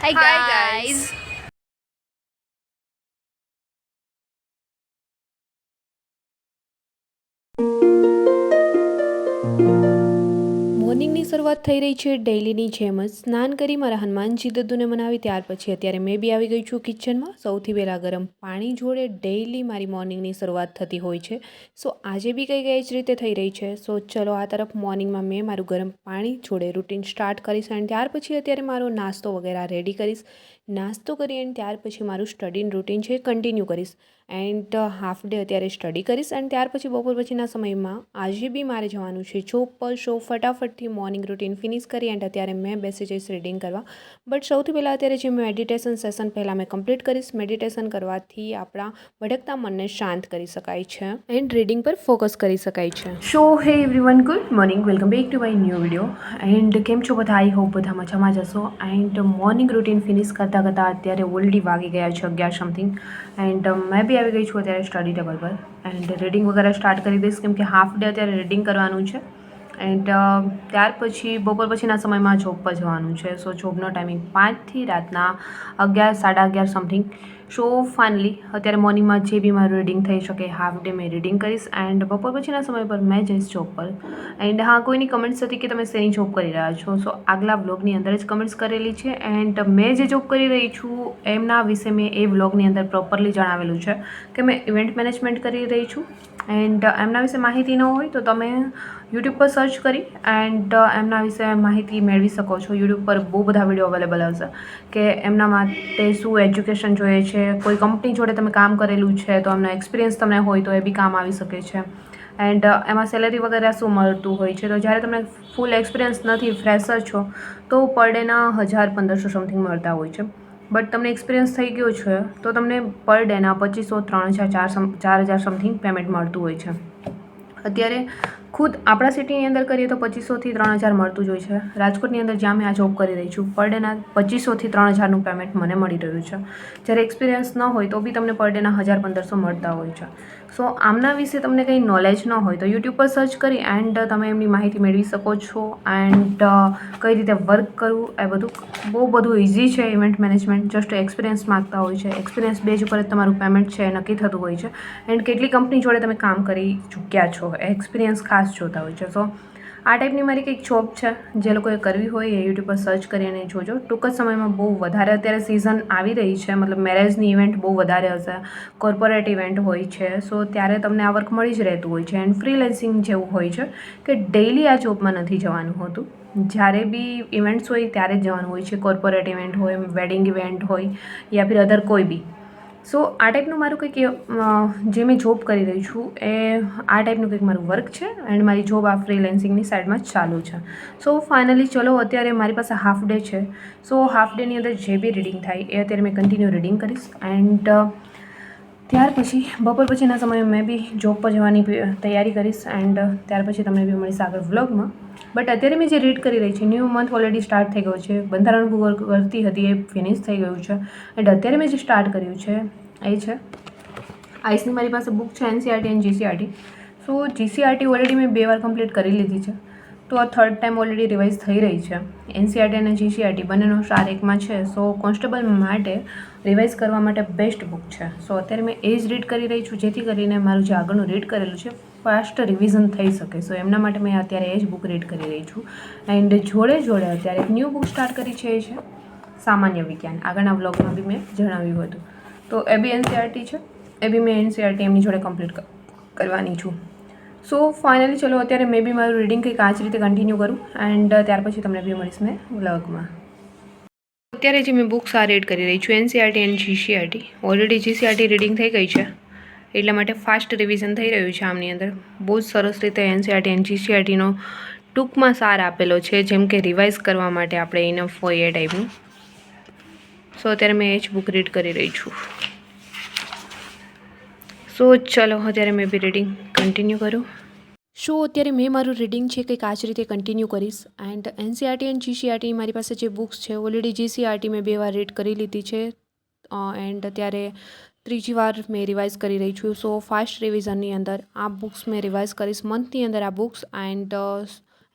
Hi, Hi, guys. શરૂઆત થઈ રહી છે ડેઈલીની જેમ જ. સ્નાન કરી મારા હનુમાનજી દદ્દુને મનાવી ત્યાર પછી અત્યારે મેં બી આવી ગઈ છું કિચનમાં. સૌથી પહેલાં ગરમ પાણી જોડે ડેઈલી મારી મોર્નિંગની શરૂઆત થતી હોય છે. સો આજે બી કંઈક એ જ રીતે થઈ રહી છે. સો ચલો આ તરફ મોર્નિંગમાં મેં મારું ગરમ પાણી જોડે રૂટીન સ્ટાર્ટ કરીશ અને ત્યાર પછી અત્યારે મારો નાસ્તો વગેરે રેડી કરીશ. નાસ્તો કરી અને ત્યાર પછી મારું સ્ટડીનું રૂટીન છે કન્ટિન્યુ કરીશ. એન્ડ હાફ ડે અત્યારે સ્ટડી કરીશ અને ત્યાર પછી બપોર પછીના સમયમાં આજે બી મારે જવાનું છે. જોબ પર શો ફટાફટથી મોર્નિંગ રૂટીન ફિનિશ કરી એન્ડ અત્યારે મેં બેસી જઈશ રીડિંગ કરવા. બટ સૌથી પહેલાં અત્યારે જે મેડિટેશન સેશન પહેલાં મેં કમ્પ્લીટ કરીશ. મેડિટેશન કરવાથી આપણા ભડકતા મનને શાંત કરી શકાય છે એન્ડ રીડિંગ પર ફોકસ કરી શકાય છે. So hey everyone good morning welcome back to my new video and કેમ છો બધા? આઈ હોપ બધા મજામાં જશો એન્ડ મોર્નિંગ રૂટીન ફિનિશ કરતાં કરતાં અત્યારે ઓલરેડી વાગી ગયા છે અગિયાર સમથિંગ એન્ડ મેં બી આવી ગઈ છું અત્યારે સ્ટડી ટેબલ પર. એન્ડ રીડિંગ વગેરે સ્ટાર્ટ કરી દઈશ, કેમ કે હાફ ડે અત્યારે રીડિંગ કરવાનું છે. એન્ડ ત્યાર પછી બપોર પછીના સમયમાં જોબ પર જવાનું છે. સો જોબનો ટાઈમિંગ પાંચથી રાતના અગિયાર, સાડા અગિયાર સમથિંગ સો ફાઇનલી અત્યારે મોર્નિંગમાં જે બી મારું રીડિંગ થઈ શકે હાફ ડે મેં રીડિંગ કરીશ એન્ડ બપોર પછીના સમય પર મેં જઈશ જોબ પર. એન્ડ હા, કોઈની કમેન્ટ્સ હતી કે તમે શેની જોબ કરી રહ્યા છો? સો આગલા વ્લોગની અંદર જ કમેન્ટ્સ કરેલી છે એન્ડ મેં જે જોબ કરી રહી છું, એમના વિશે મેં એ વ્લોગની અંદર પ્રોપરલી જણાવેલું છે કે મેં ઇવેન્ટ મેનેજમેન્ટ કરી રહી છું. એન્ડ એમના વિશે માહિતી ન હોય તો તમે યુટ્યુબ પર સર્ચ કરી એન્ડ એમના વિશે માહિતી મેળવી શકો છો. યુટ્યુબ પર બહુ બધા વીડિયો અવેલેબલ હશે કે એમના માટે શું એજ્યુકેશન જોઈએ છે કોઈ કંપની જોડે તમે કામ કરેલું છે, તો એમનો એક્સપિરિયન્સ તમને હોય તો એ બી કામ આવી શકે છે. એન્ડ એમાં સેલેરી વગેરે શું મળતું હોય છે? તો જ્યારે તમને ફૂલ એક્સપિરિયન્સ નથી ફ્રેશર છો, તો પર ડેના હજાર પંદરસો સમથિંગ મળતા હોય છે. બટ તમને એક્સપિરિયન્સ થઈ ગયો છે, તો તમને પર ડેના પચીસો, ત્રણ હજાર, ચાર ચાર હજાર સમથિંગ પેમેન્ટ મળતું હોય છે. અત્યારે ખુદ આપણા સિટીની અંદર કરીએ તો પચીસોથી ત્રણ હજાર મળતું જ હોય છે. રાજકોટની અંદર જ્યાં મેં આ જોબ કરી રહી છું પર ડેના પચીસોથી ત્રણ હજારનું પેમેન્ટ મને મળી રહ્યું છે. જ્યારે એક્સપિરિયન્સ ન હોય તો બી તમને પર ડેના હજાર પંદરસો મળતા હોય છે. સો આમના વિશે તમને કંઈ નોલેજ ન હોય તો યુટ્યુબ પર સર્ચ કરી એન્ડ તમે એમની માહિતી મેળવી શકો છો. એન્ડ કઈ રીતે વર્ક કરવું, એ બધું બહુ બધું ઇઝી છે ઇવેન્ટ મેનેજમેન્ટ જસ્ટ એક્સપિરિયન્સ માગતા હોય છે. એક્સપિરિયન્સ બેઝ ઉપર જ તમારું પેમેન્ટ છે નક્કી થતું હોય છે. એન્ડ કેટલી કંપની જોડે તમે કામ કરી ચૂક્યા છો. એક્સપિરિયન્સ ખાસ જોતા હોય છે. સો આ ટાઈપની મારી કંઈક જોબ છે, જે લોકોએ કરવી હોય એ યુટ્યુબ પર સર્ચ કરીને જોજો. ટૂંક જ સમયમાં બહુ વધારે અત્યારે સિઝન આવી રહી છે. મતલબ મેરેજની ઇવેન્ટ બહુ વધારે હશે. કોર્પોરેટ ઇવેન્ટ હોય છે. સો ત્યારે તમને આ વર્ક મળી જ રહેતું હોય છે. એન્ડ ફ્રીલેન્સિંગ જેવું હોય છે, કે ડેઈલી આ જોબમાં નથી જવાનું હોતું. જ્યારે બી ઇવેન્ટ્સ હોય ત્યારે જ જવાનું હોય છે. કોર્પોરેટ ઇવેન્ટ હોય વેડિંગ ઇવેન્ટ હોય, યા ફિર અધર કોઈ બી. સો આ ટાઈપનું મારું કંઈક જે મેં જોબ કરી રહી છું, એ આ ટાઈપનું કંઈક મારું વર્ક છે એન્ડ મારી જોબ આ ફ્રીલેન્સિંગની સાઈડમાં ચાલુ છે. સો ફાઇનલી ચલો, અત્યારે મારી પાસે હાફ ડે છે. સો હાફ ડેની અંદર જે બી રીડિંગ થાય, એ અત્યારે મેં કન્ટિન્યુ રીડિંગ કરીશ એન્ડ ત્યાર પછી બપોર પછીના સમયે મેં બી જોબ પર જવાની તૈયારી કરીશ એન્ડ ત્યાર પછી તમને બી મળીશ આગળ વ્લોગમાં બટ અત્યારે મેં જે રીડ કરી રહી છે ન્યૂ મંથ ઓલરેડી સ્ટાર્ટ થઈ ગયો છે. બંધારણ કરતી હતી, એ ફિનિશ થઈ ગયું છે. એન્ડ અત્યારે મેં જે સ્ટાર્ટ કર્યું છે એ છે. આઈસની મારી પાસે બુક છે, NCERT and GCERT. So GCERT already મેં બે વાર કમ્પ્લીટ કરી લીધી છે. તો આ થર્ડ ટાઈમ ઓલરેડી રિવાઇઝ થઈ રહી છે. એનસીઆરટી અને જીસીઆરટી બંનેનો સાર એકમાં છે. સો કોન્સ્ટેબલ માટે રિવાઇઝ કરવા માટે બેસ્ટ બુક છે. સો અત્યારે મેં એ જ રીડ કરી રહી છું, જેથી કરીને મારું જે આગળનું રીડ કરેલું છે ફાસ્ટ રિવિઝન થઈ શકે. સો એમના માટે મેં અત્યારે એ જ બુક રીડ કરી રહી છું. એન્ડ જોડે જોડે અત્યારે એક ન્યૂ બુક સ્ટાર્ટ કરી છે એ છે, સામાન્ય વિજ્ઞાન. આગળના બ્લોગમાં બી મેં જણાવ્યું હતું. તો એ બી એનસીઆરટી છે. એ બી મેં એનસીઆરટી એમની જોડે કમ્પ્લીટ કરવાની છું. સો ફાઇનલી ચલો, અત્યારે મેં બી મારું રીડિંગ કંઈક આ જ રીતે કન્ટિન્યુ કરું એન્ડ ત્યાર પછી તમને બી મળીશ મેં વ્લોગમાં અત્યારે જે મેં બુક્સ આ રીડ કરી રહી છું NCERT and GCERT already GCERT reading થઈ ગઈ છે. એટલા માટે ફાસ્ટ રિવિઝન થઈ રહ્યું છે આમની અંદર. બહુ જ સરસ રીતે એનસીઆરટી એન્ડ જીસીઆરટીનો ટૂંકમાં સાર આપેલો છે, જેમ કે રિવાઇઝ કરવા માટે આપણે ઇનફ હોય એ ટાઈપનું સો અત્યારે મેં એ જ બુક રીડ કરી રહી છું. સો ચલો, અત્યારે મેં બી રીડિંગ કન્ટિન્યુ કરું. સો અત્યારે મેં મારું રીડિંગ છે, કંઈક આ જ રીતે કન્ટિન્યુ કરીશ. એન્ડ એનસીઆરટી એન્ડ જીસીઆરટી મારી પાસે જે બુક્સ છે ઓલરેડી જીસીઆરટી મેં બે વાર રીડ કરી લીધી છે. એન્ડ અત્યારે ત્રીજી વાર મેં રિવાઇઝ કરી રહી છું. સો ફાસ્ટ રિવિઝનની અંદર આ બુક્સ મેં રિવાઇઝ કરીશ મંથની અંદર આ બુક્સ એન્ડ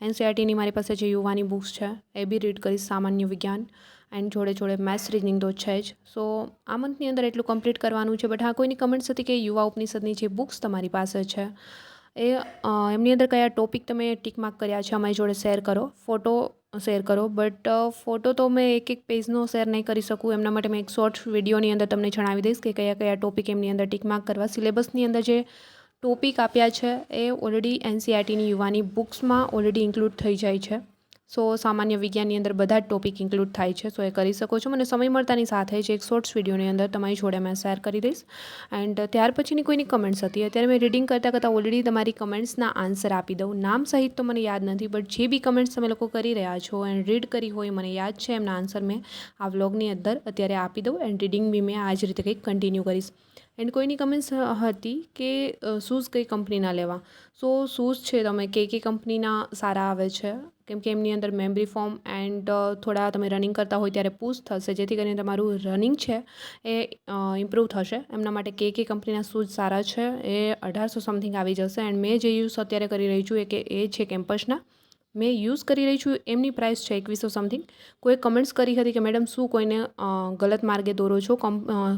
એનસીઆરટીની મારી પાસે જે યુવાની બુક્સ છે, એ બી રીડ કરીશ, સામાન્ય વિજ્ઞાન. એન્ડ જોડે જોડે મેથ્સ રીઝનિંગ તો છે જ. સો આ મંથની અંદર એટલું કમ્પ્લીટ કરવાનું છે બટ હા, કોઈની કમેન્ટ્સ હતી કે યુવા ઉપનિષદની જે બુક્સ તમારી પાસે છે, એ એમની અંદર કયા ટોપિક તમે ટીક માર્ક કર્યા છે, અમારી જોડે શેર કરો ફોટો શેર કરો બટ ફોટો તો મેં એક એક પેજનો શેર નહીં કરી શકું, એમના માટે મેં એક શોર્ટ વિડીયોની અંદર તમને જણાવી દઈશ કે કયા કયા ટોપિક એમની અંદર ટીક માર્ક કરવા. સિલેબસની અંદર જે ટોપિક આપ્યા છે, એ ઓલરેડી એનસીઆરટીની યુવાની બુક્સમાં ઓલરેડી ઇન્ક્લુડ થઈ જાય છે. સો સામાન્ય વિજ્ઞાનની અંદર બધા જ ટોપિક ઇન્ક્લુડ થાય છે, સો એ કરી શકો છો. મને સમય મળતાની સાથે જ એક શોર્ટ્સ વિડીયોની અંદર તમારી જોડે મેં શેર કરી દઈશ. એન્ડ ત્યાર પછીની કોઈની કમેન્ટ્સ હતી, અત્યારે મેં રીડિંગ કરતાં કરતાં ઓલરેડી તમારી કમેન્ટ્સના આન્સર આપી દઉં. નામ સહિત તો મને યાદ નથી બટ જે બી કમેન્ટ્સ તમે લોકો કરી રહ્યા છો એન્ડ રીડ કરી હોય મને યાદ છે, એમના આન્સર મેં આ વ્લોગની અંદર અત્યારે આપી દઉં એન્ડ રીડિંગ બી મેં આ જ રીતે કંઈક કન્ટિન્યુ કરીશ. એન્ડ કોઈની કમેન્ટ્સ હતી કે શૂઝ કઈ કંપનીના લેવા? સો શૂઝ છે, તમે કે કે કંપનીના સારા આવે છે? કેમ કે એમની અંદર મેમરી ફોર્મ એન્ડ થોડા તમે રનિંગ કરતા હોય ત્યારે પુશ થશે, જેથી કરીને તમારું રનિંગ છે એ ઇમ્પ્રૂવ થશે. એમના માટે કે કે કંપનીના શૂઝ સારા છે એ અઢારસો સમથિંગ આવી જશે. એન્ડ મેં જે યુઝ અત્યારે કરી રહી છું એ કે એ છે કેમ્પસના મેં યુઝ કરી રહી છું, એમની પ્રાઇસ છે એકવીસો સમથિંગ કોઈ કમેન્ટ્સ કરી હતી કે મેડમ શું કોઈને ગલત માર્ગે દોરો છો?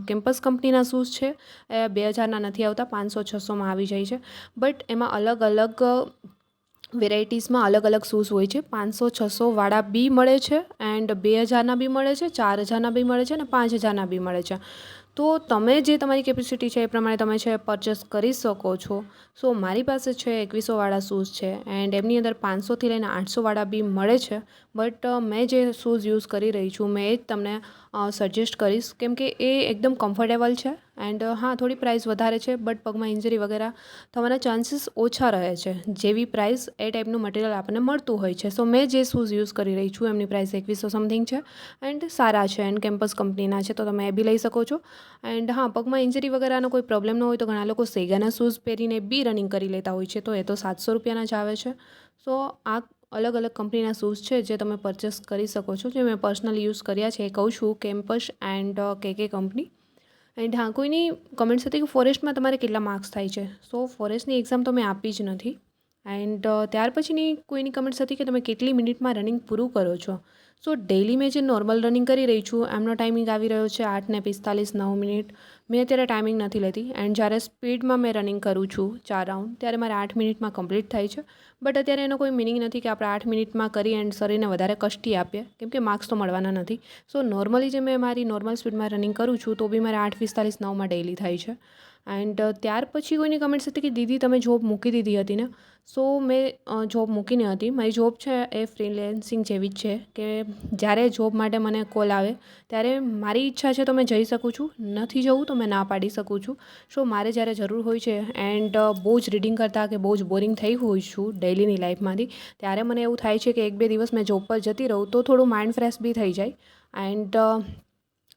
કેમ્પસ કંપનીના શૂઝ છે એ બે હજારના નથી આવતા, પાંચસો, છસોમાં આવી જાય છે. બટ એમાં અલગ અલગ વેરાયટીઝમાં અલગ અલગ શૂઝ હોય છે. પાંચસો, છસો વાળા બી મળે છે એન્ડ બે હજારના બી મળે છે, ચાર હજારના બી મળે છે અને પાંચ હજારના બી મળે છે. તો તમે જે તમારી કેપેસિટી છે એ પ્રમાણે તમે છે પરચેસ કરી શકો છો. સો મારી પાસે છે એકવીસોવાળા શૂઝ છે એન્ડ એમની અંદર પાંચસોથી લઈને આઠસોવાળા બી મળે છે. બટ મેં જે શૂઝ યુઝ કરી રહી છું, મેં એ જ તમને સજેસ્ટ કરીશ. કેમ કે એ એકદમ કમ્ફર્ટેબલ છે. એન્ડ હા, થોડી પ્રાઇસ વધારે છે બટ પગમાં ઇન્જરી વગેરે. થવાના ચાન્સીસ ઓછા રહે છે. જેવી પ્રાઇસ એ ટાઈપનું મટીરિયલ આપણને મળતું હોય છે. સો મેં જે શૂઝ યુઝ કરી રહી છું, એમની પ્રાઇસ એકવીસો સમથિંગ છે. એન્ડ સારા છે એન્ડ કેમ્પસ કંપનીના છે, તો તમે એ બી લઈ શકો છો. એન્ડ હા, પગમાં ઇન્જરી વગેરેનો કોઈ પ્રોબ્લેમ ન હોય, તો ઘણા લોકો સેગાના શૂઝ પહેરીને બી રનિંગ કરી લેતા હોય છે, તો એ તો સાતસો રૂપિયાના જ આવે છે. સો આ અલગ અલગ કંપનીના શૂઝ છે, જે તમે પરચેસ કરી શકો છો. જે મેં પર્સનલી યુઝ કર્યા છે, એ કહું છું કેમ્પસ એન્ડ કે કે કંપની એન્ડ ઢાંકુઈની કોઈની કમેન્ટ્સ હતી કે ફોરેસ્ટમાં તમારે કેટલા માર્ક્સ થાય છે? સો ફોરેસ્ટની એક્ઝામ તો મેં આપી જ નથી. એન્ડ ત્યાર પછીની કોઈની કમેન્ટ્સ હતી કે તમે કેટલી મિનિટમાં રનિંગ પૂરું કરો છો? સો ડેઈલી મેં જે નોર્મલ રનિંગ કરી રહી છું, એમનો ટાઈમિંગ આવી રહ્યો છે આઠ ને પિસ્તાલીસ નવ મિનિટ. મેં અત્યારે ટાઈમિંગ નથી લેતી. એન્ડ જ્યારે સ્પીડમાં મેં રનિંગ કરું છું ચાર રાઉન્ડ ત્યારે મારે આઠ મિનિટમાં કમ્પ્લીટ થાય છે. બટ અત્યારે એનો કોઈ મિનિંગ નથી કે આપણે આઠ મિનિટમાં કરી એન્ડ શરીરને વધારે કષ્ટી આપીએ. કેમ કે માર્ક્સ તો મળવાના નથી. સો નોર્મલી જે મેં મારી નોર્મલ સ્પીડમાં રનિંગ કરું છું, તો બી મારે આઠ પિસ્તાલીસ નવમાં ડેઈલી થાય છે. એન્ડ ત્યાર પછી કોઈની કમેન્ટ્સ હતી કે દીદી તમે જોબ મૂકી દીધી હતી ને? સો મેં જોબ મૂકીને હતી. મારી જોબ છે એ ફ્રીલેન્સિંગ જેવી જ છે કે જ્યારે જોબ માટે મને કોલ આવે, ત્યારે મારી ઈચ્છા છે તો મેં જઈ શકું છું. નથી જવું તો મેં ના પાડી શકું છું. સો મારે જ્યારે જરૂર હોય છે એન્ડ બહુ જ રીડિંગ કરતાં કે બહુ જ બોરિંગ થઈ હોય છું ડેઇલીની લાઈફમાંથી ત્યારે મને એવું થાય છે કે એક બે દિવસ મેં જોબ પર જતી રહું તો થોડું માઇન્ડ ફ્રેશ બી થઈ જાય. એન્ડ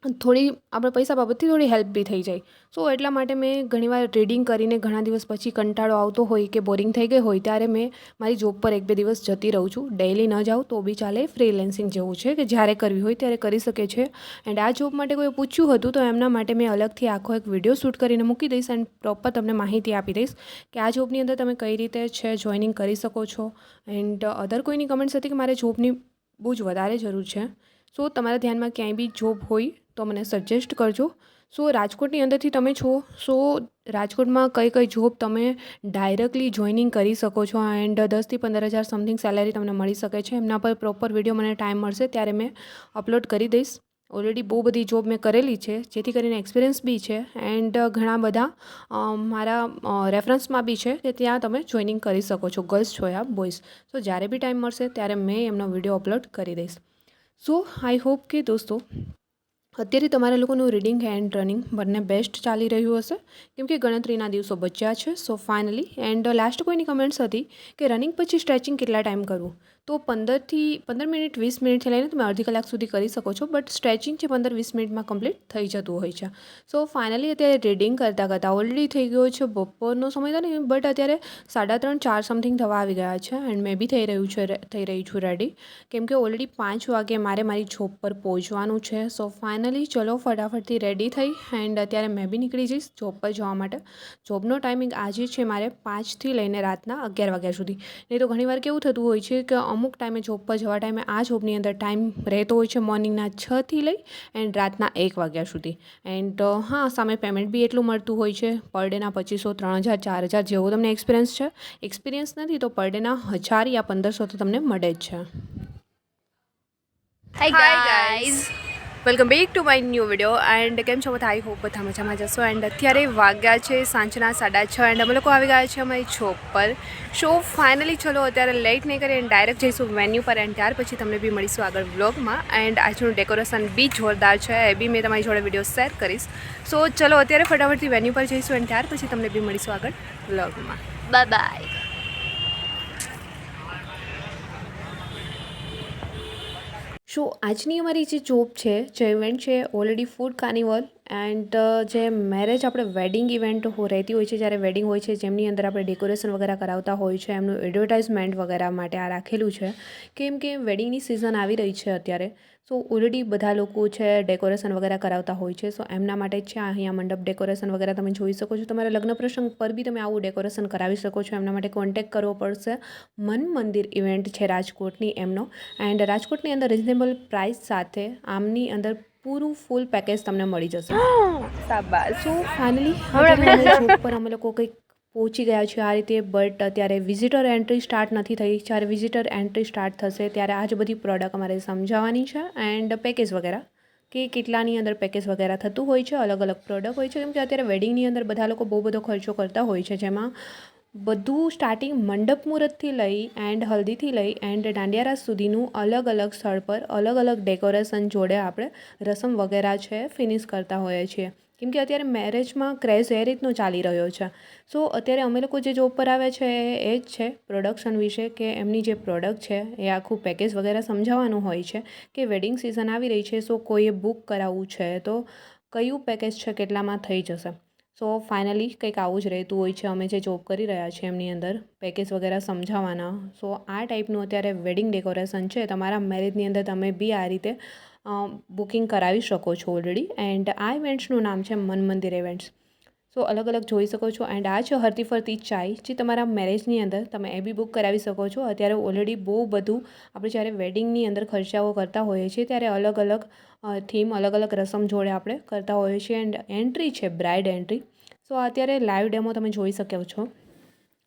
થોડી આપણે પૈસા બાબતથી થોડી હેલ્પ બી થઈ જાય. સો એટલા માટે મેં ઘણીવાર રીડિંગ કરીને ઘણા દિવસ પછી કંટાળો આવતો હોય કે બોરિંગ થઈ ગઈ હોય ત્યારે મેં મારી જોબ પર એક બે દિવસ જતી રહું છું. ડેઈલી ન જાઉં તો બી ચાલે ફ્રીલેન્સિંગ જેવું છે કે જ્યારે કરવી હોય ત્યારે કરી શકે છે. એન્ડ આ જોબ માટે કોઈ પૂછ્યું હતું તો એમના માટે મેં અલગથી આખો એક વીડિયો શૂટ કરીને મૂકી દઈશ એન્ડ પ્રોપર તમને માહિતી આપી દઈશ કે આ જોબની અંદર તમે કઈ રીતે છે જોઈનિંગ કરી શકો છો. એન્ડ અધર કોઈની કમેન્ટ્સ હતી કે મારે જોબની બહુ જ વધારે જરૂર છે. સો તમારા ધ્યાનમાં ક્યાંય બી જોબ હોય તો મને સજેસ્ટ કરજો. સો રાજકોટની અંદરથી તમે છો, સો રાજકોટમાં કઈ કઈ જોબ તમે ડાયરેક્ટલી જોઈનિંગ કરી શકો છો એન્ડ દસથી પંદર હજાર સમથિંગ સેલેરી તમને મળી શકે છે. એમના પર પ્રોપર વીડિયો મને ટાઈમ મળશે ત્યારે મેં અપલોડ કરી દઈશ. ઓલરેડી બહુ બધી જોબ મેં કરેલી છે, જેથી કરીને એક્સપિરિયન્સ બી છે એન્ડ ઘણા બધા મારા રેફરન્સમાં બી છે કે ત્યાં તમે જોઈનિંગ કરી શકો છો. ગર્લ્સ છો યા બોયઝ સો જ્યારે બી ટાઈમ મળશે ત્યારે મેં એમનો વીડિયો અપલોડ કરી દઈશ. સો આઈ હોપ કે દોસ્તો, અત્યારે તમારા લોકોનું રીડિંગ એન્ડ રનિંગ બંને બેસ્ટ ચાલી રહ્યું હશે. કેમ કે ગણતરીના દિવસો બચ્યા છે. સો ફાઇનલી એન્ડ લાસ્ટ કોઈની કમેન્ટ્સ હતી કે રનિંગ પછી સ્ટ્રેચિંગ કેટલા ટાઈમ કરવું? તો પંદરથી, પંદર મિનિટ, વીસ મિનિટથી લઈને તમે અડધી કલાક સુધી કરી શકો છો, બટ સ્ટ્રેચિંગ છે પંદર, વીસ મિનિટમાં કમ્પ્લીટ થઈ જતું હોય છે. સો ફાઇનલી અત્યારે રીડિંગ કરતાં કરતાં ઓલરેડી થઈ ગયો છે, બપોરનો સમય તો નહીં બટ અત્યારે સાડા ત્રણ, ચાર સમથિંગ થવા આવી ગયા છે એન્ડ મેં બી થઈ રહ્યું છે, થઈ રહી છું રેડી કેમ કે ઓલરેડી પાંચ વાગે મારે મારી જોબ પર પહોંચવાનું છે. સો ફાઇનલી ચલો ફટાફટથી રેડી થઈ એન્ડ અત્યારે મેં બી નીકળી જઈશ જોબ પર જવા માટે. જોબનો ટાઈમિંગ આજે છે મારે પાંચથી લઈને રાતના અગિયાર વાગ્યા સુધી. નહીં તો ઘણીવાર કેવું થતું હોય છે કે અમુક ટાઈમે જોબ પર જવા ટાઈમે આ જોબની અંદર ટાઈમ રહેતો હોય છે મોર્નિંગના છથી લઈ એન્ડ રાતના એક વાગ્યા સુધી. એન્ડ હા સામે પેમેન્ટ બી એટલું મળતું હોય છે. પર ડેના પચીસો ત્રણ હજાર ચાર હજાર જેવો તમને એક્સપિરિયન્સ છે. એક્સપિરિયન્સ નથી તો પર ડેના હજાર યા પંદરસો તો તમને મળે જ છે. Hi Hi guys. Welcome back to my new video and કેમ છો બધા? આઈ હોપ બધા મજામાં જશો. એન્ડ અત્યારે વાગ્યા છે સાંજના સાડા છ એન્ડ અમે લોકો આવી ગયા છે અમારી શોપ પર. શો ફાઇનલી ચલો અત્યારે લેટ નહીં કરીએ એન્ડ ડાયરેક્ટ જઈશું વેન્યુ પર એન્ડ ત્યાર પછી તમને બી મળીશું આગળ વ્લોગમાં. એન્ડ આજનું ડેકોરેશન બી જોરદાર છે, એ બી મેં તમારી જોડે વીડિયો શેર કરીશ. સો ચલો અત્યારે ફટાફટથી વેન્યુ પર જઈશું એન્ડ ત્યાર પછી તમને બી મળીશું આગળ વ્લોગમાં. By bye. સો આજની અમારી જે જોબ છે, જે ઇવેન્ટ છે ઓલરેડી ફૂડ કાર્નિવલ એન્ડ જે મેરેજ આપણે વેડિંગ ઇવેન્ટ રહેતી હોય છે, જ્યારે વેડિંગ હોય છે, જેમની અંદર આપણે ડેકોરેશન વગેરે કરાવતા હોય છે, એમનું એડવર્ટાઇઝમેન્ટ વગેરે માટે આ રાખેલું છે. કેમ કે વેડિંગની સિઝન આવી રહી છે અત્યારે. સો ઓલરેડી બધા લોકો છે ડેકોરેશન વગેરે કરાવતા હોય છે. સો એમના માટે છે અહીંયા મંડપ ડેકોરેશન વગેરે તમે જોઈ શકો છો. તમારા લગ્ન પ્રસંગ પર બી તમે આવું ડેકોરેશન કરાવી શકો છો. એમના માટે કોન્ટેક કરવો પડશે. મન મંદિર ઇવેન્ટ છે રાજકોટની એમનો. એન્ડ રાજકોટની અંદર રિઝનેબલ પ્રાઇસ સાથે આમની અંદર પૂરું ફૂલ પેકેજ તમને મળી જશે. સાબા સો ફાઇનલી પર અમે લોકો કંઈક પહોંચી ગયા છે. આ રીતે બટ અત્યારે વિઝિટર એન્ટ્રી સ્ટાર્ટ નથી થઈ. જ્યારે વિઝિટર એન્ટ્રી સ્ટાર્ટ થશે, ત્યારે આ જ બધી પ્રોડક્ટ અમારે સમજાવવાની છે. એન્ડ પેકેજ વગેરે. કે કેટલાની અંદર પેકેજ વગેરે થતું હોય છે અલગ અલગ પ્રોડક્ટ હોય છે. કેમ કે અત્યારે વેડિંગની અંદર બધા લોકો બહુ બધો ખર્ચો કરતા હોય છે. જેમાં બધું સ્ટાર્ટિંગ મંડપ મુહૂર્તથી લઈ એન્ડ હલ્દીથી લઈ એન્ડ દાંડિયારાસ સુધીનું અલગ અલગ સ્થળ પર અલગ અલગ ડેકોરેશન જોડે આપણે રસમ વગેરે છે ફિનિશ કરતા હોઈએ છીએ. કેમ કે અત્યારે મેરેજમાં ક્રેઝ એ રીતનો ચાલી રહ્યો છે. સો અત્યારે અમે લોકો જે જોબ પર આવે છે, એ જ છે પ્રોડક્શન વિશે કે એમની જે પ્રોડક્ટ છે, એ આખું પેકેજ વગેરે સમજાવવાનું હોય છે કે વેડિંગ સિઝન આવી રહી છે સો કોઈએ બુક કરાવવું છે, તો કયું પેકેજ છે, કેટલામાં થઈ જશે? સો ફાઇનલી કંઈક આવું જ રહેતું હોય છે. અમે જે જોબ કરી રહ્યા છીએ એમની અંદર પેકેજ વગેરે સમજાવવાના. સો આ ટાઈપનું અત્યારે વેડિંગ ડેકોરેશન છે. તમારા મેરેજની અંદર તમે બી આ રીતે બુકિંગ કરાવી શકો છો ઓલરેડી એન્ડ આ ઇવેન્ટ્સનું નામ છે મન મંદિર ઇવેન્ટ્સ સો અલગ અલગ જોઈ શકો છો. એન્ડ આ છે હરતી ફરતી ચાય, જે તમારા મેરેજની અંદર તમે એ બી બુક કરાવી શકો છો. અત્યારે ઓલરેડી બહુ બધું આપણે જ્યારે વેડિંગની અંદર ખર્ચાઓ કરતા હોઈએ છીએ, ત્યારે અલગ અલગ થીમ, અલગ અલગ રસમ જોડે આપણે કરતા હોઈએ છીએ. એન્ડ એન્ટ્રી છે, બ્રાઇડ એન્ટ્રી. સો અત્યારે લાઈવ ડેમો તમે જોઈ શકો છો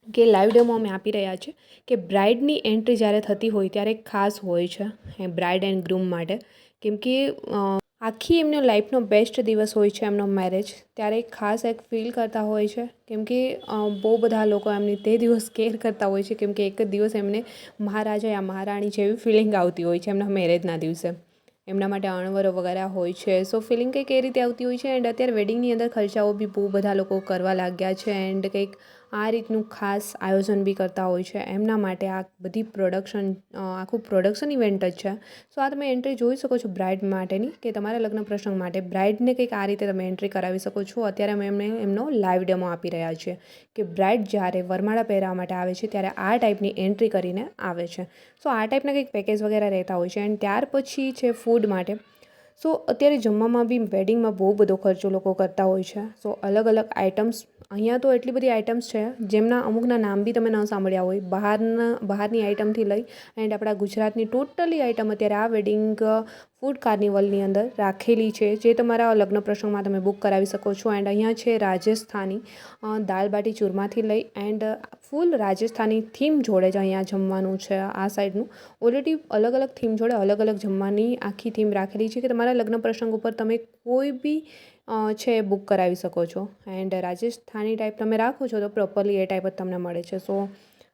કે લાઈવ ડેમો અમે આપી રહ્યા છીએ કે બ્રાઇડની એન્ટ્રી જ્યારે થતી હોય ત્યારે ખાસ હોય છે બ્રાઇડ એન્ડ ગ્રૂમ માટે. કેમ કે આખી એમનો લાઈફનો બેસ્ટ દિવસ હોય છે એમનો મેરેજ ત્યારે ખાસ એક ફીલ કરતા હોય છે, કેમ કે બહુ બધા લોકો એમની તે દિવસ કેર કરતા હોય છે, કેમ કે એક જ દિવસ એમને મહારાજા યા મહારાણી જેવી ફિલિંગ આવતી હોય છે એમના મેરેજના દિવસે. એમના માટે અણવરો વગેરે હોય છે. સો ફિલિંગ કંઈક એ રીતે આવતી હોય છે એન્ડ અત્યારે વેડિંગની અંદર ખર્ચાઓ બી બહુ બધા લોકો કરવા લાગ્યા છે એન્ડ કંઈક આ રીતનું ખાસ આયોજન બી કરતા હોય છે. એમના માટે આ બધી પ્રોડક્શન આખું પ્રોડક્શન ઇવેન્ટ જ છે. સો આ તમે એન્ટ્રી જોઈ શકો છો બ્રાઇડ માટેની કે તમારા લગ્ન પ્રસંગ માટે. બ્રાઇડને કંઈક આ રીતે તમે એન્ટ્રી કરાવી શકો છો. અત્યારે અમે એમને, એમનો લાઈવ ડેમો આપી રહ્યા છીએ કે બ્રાઇડ જ્યારે વરમાળા પહેરવા માટે આવે છે ત્યારે આ ટાઈપની એન્ટ્રી કરીને આવે છે. સો આ ટાઈપના કંઈક પેકેજ વગેરે રહેતા હોય છે. એન્ડ ત્યાર પછી છે ફૂડ માટે. સો અત્યારે જમવામાં બી વેડિંગમાં બહુ બધો ખર્ચો લોકો કરતા હોય છે. સો અલગ અલગ આઇટમ્સ અહીંયા તો એટલી બધી આઇટમ્સ છે, જેમના અમુકના નામ બી તમે ન સાંભળ્યા હોય. બહારના, બહારની આઇટમથી લઈ એન્ડ આપણા ગુજરાતની ટોટલી આઇટમ અત્યારે આ વેડિંગ ફૂડ કાર્નિવલની અંદર રાખેલી છે, જે તમારા લગ્ન પ્રસંગમાં તમે બુક કરાવી શકો છો. એન્ડ અહીંયા છે રાજસ્થાની દાલ બાટી ચૂરમાથી લઈ એન્ડ ફૂલ રાજસ્થાની થીમ જોડે જ અહીંયા જમવાનું છે આ સાઈડનું ઓલરેડી અલગ અલગ થીમ જોડે અલગ અલગ જમવાની આખી થીમ રાખેલી છે કે તમારા લગ્ન પ્રસંગ ઉપર તમે કોઈ બી છે બુક કરાવી શકો છો. એન્ડ રાજસ્થાની ટાઈપ તમે રાખો છો તો પ્રોપરલી એ ટાઈપ જ તમને મળે છે. સો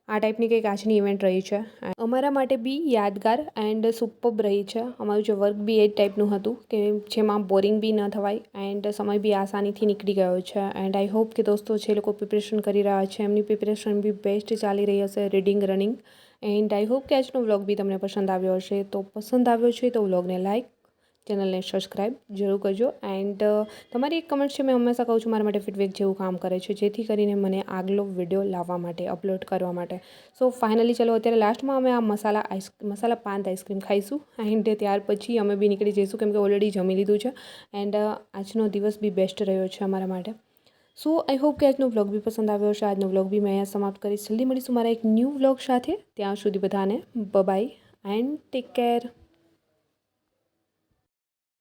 આ ટાઈપની કંઈક આજની ઇવેન્ટ રહી છે. અમારા માટે બી યાદગાર એન્ડ સુપબ રહી છે. અમારું જે વર્ક બી એ જ ટાઈપનું હતું કે જેમાં બોરિંગ બી ન થવાય એન્ડ સમય બી આસાનીથી નીકળી ગયો છે. એન્ડ આઈ હોપ કે દોસ્તો જે લોકો પ્રિપરેશન કરી રહ્યા છે, એમની પ્રિપરેશન બી બેસ્ટ ચાલી રહી હશે reading running and I hope કે આજનો વ્લોગ બી તમને પસંદ આવ્યો હશે. તો પસંદ આવ્યો છે તો વ્લોગને લાઈક ચેનલને સબસ્ક્રાઈબ જરૂર કરજો. એન્ડ તમારી એક કમેન્ટ છે, મેં હંમેશા કહું છું, મારા માટે ફીડબેક જેવું કામ કરે છે, જેથી કરીને મને આગલો વીડિયો લાવવા માટે અપલોડ કરવા માટે. સો ફાઇનલી ચલો, અત્યારે લાસ્ટમાં અમે આ મસાલા આઈસ મસાલા પાંત આઈસ્ક્રીમ ખાઈશું. એન્ડ ત્યાર પછી અમે બી નીકળી જઈશું કેમકે ઓલરેડી જમી લીધું છે. એન્ડ આજનો દિવસ બી બેસ્ટ રહ્યો છે અમારા માટે. સો આઈ હોપ કે આજનો વ્લોગ બી પસંદ આવ્યો હશે. આજનો વ્લોગ બી મેં અહીંયા સમાપ્ત કરીશ. જલ્દી મળીશું મારા એક ન્યૂ વ્લોગ સાથે. ત્યાં સુધી બધાને બબાય એન્ડ ટેક કેર